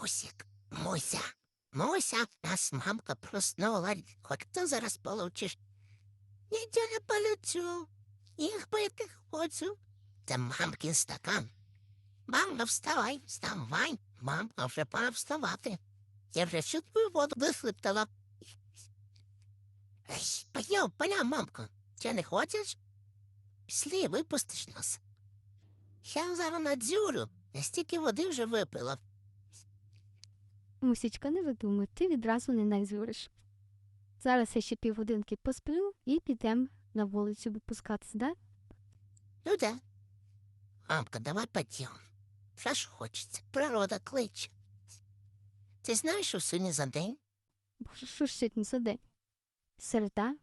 Мусик, Муся, Муся, нас мамка проснула. Хоч ти зараз получиш. Нічого не получу. Їх пити хочу. Це мамкин стакан. Мамка, вставай, вставай. Мамка, вже пора вставати. Я вже всю твою воду висиптала. Ей, Пойдем, поня, мамко. Чи не хочеш? Пішли, випустиш нас. Я зараз на дзюрю. Я стільки води вже випила. Мусічка, не видумуй, ти відразу не найзуриш. Зараз я ще півгодинки посплю і підемо на вулицю випускатись, да? Ну да. Мамка, давай пойдем. Що ж хочеться? Природа кличе. Ти знаєш, що сьогодні за день? Боже, що ж сьогодні за день? Середа?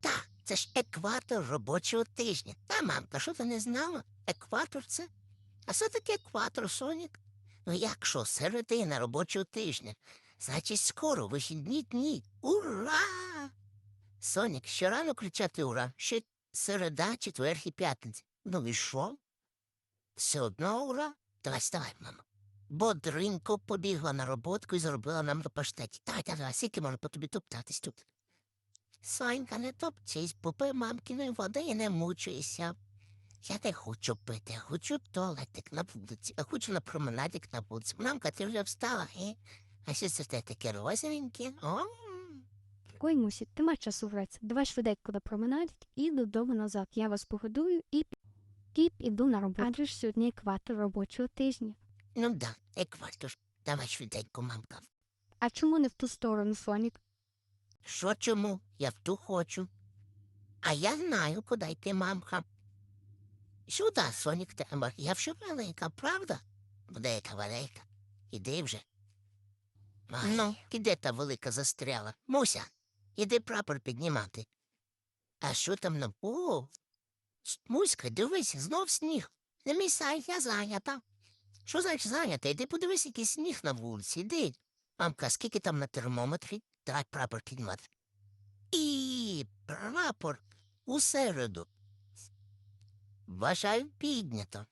Та, це ж екватор робочого тижня. Та, мамка, що ти не знала? Екватор це? А що таке екватор, Сонік? Ну як що, середина робочого тижня? Значить, скоро вихідні дні. Ура! Сонік, ще рано кричати ура. Ще середа, четвер і п'ятниця. Ну і що? Все одно ура? Давай, вставай, мамо. Бодринко побігла на роботку і зробила нам до паштеті. Давай, давай, давай, скільки можна по тобі топтатись тут? Сонька, не топчись, попи мамкиної води і не мучуйся. Я не хочу пити, я хочу туалетик на вулиці, а хочу на променадик на вулиці. Мамка, ти вже встала, е? А що це таке розовеньке? О, Ой, Мусі, нема часу гратися. Давай швиденько на променадик і додому назад. Я вас погодую і, і піду на роботу. Адже ж сьогодні екватор робочого тижня. ну да, екватор. Давай швиденько, мамка. А чому не в ту сторону, Сонік? Що чому? Я в ту хочу. А я знаю, куди йти, мамка. Сюди, Сонік Тембар. Я вже велика, правда? Велика, велика. Іди вже. Ай, ну, іде та велика застряла. Муся, іди прапор піднімати. А що там на... О, Муська, дивись, знов сніг. Не місай, я зайнята. Що значить зайнята? Іди подивись, який сніг на вулиці, іди. Мамка, скільки там на термометрі? Давай прапор піднімати. І прапор у середу. Вважаю, піднято.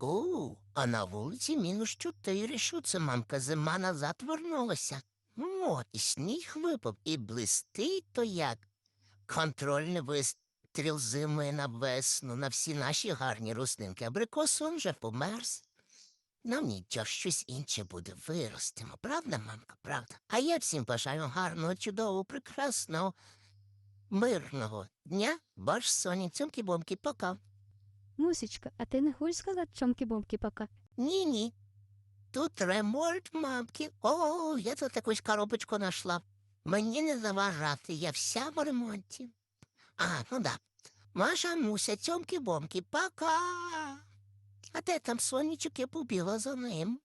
О, а на вулиці мінус чотири. Що це, мамка, зима назад вернулася. От, і сніг випав, і блистить то як. Контрольний вистріл зими на весну, на всі наші гарні рослинки. Абрикос он вже померз. Нам нічого щось інше буде виростемо, правда, мамка, правда? А я всім бажаю гарного, чудового, прекрасного, мирного дня. Ваш Соні, цьомки-бомки, пока. Мусічка, а ти не хочеш сказати чомки-бомки пока? Ні-ні. Тут ремонт, мамки. О, я тут якусь коробочку нашла. Мені не заважати, я вся в ремонті. А, ну да. Маша, Муся, цьомки-бомки, пока. А де там сонечок, я побігла за ним.